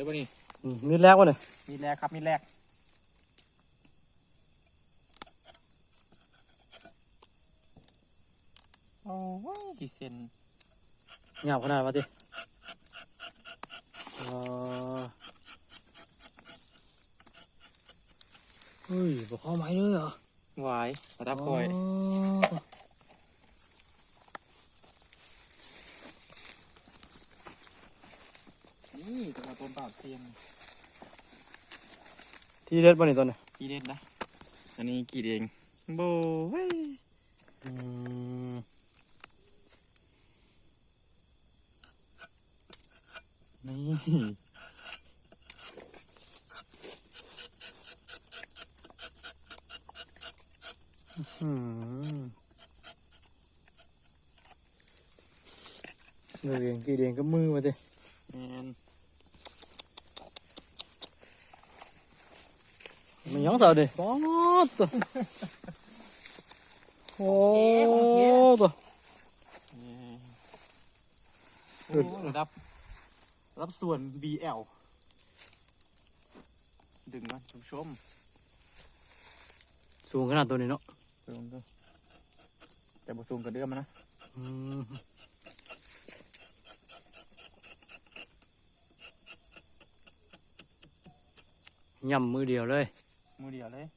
เลยป่ะนี่อืมมีดแรกวะเนี่ยมีแรกครับมีแรกโอ้ยกี่เซนหยาบขนาดวะติเออเฮ้ยบอกเข้าไม้เลยเหรอหวายระดับคอย นี่ตัวมาต้นปราบเทียนที่เด็ดป่ะนี่ตัวเนี่ยกี่เด็ดนะอันนี้กี่เองโบเว้ยอืมนี่อืมเดืองกี่เดืองก็มือมาดิ แมน มันยังสาวดิป๊อดตัวโอ้ตัวโอ้ระดับระดับส่วน BL ดึงมันผู้ชม สูงขนาดตัวนี้เนาะสูงด้วยแต่บ่สูงกระเดื่อมนะอืมย่ำมือเดียวเลย 無理やね。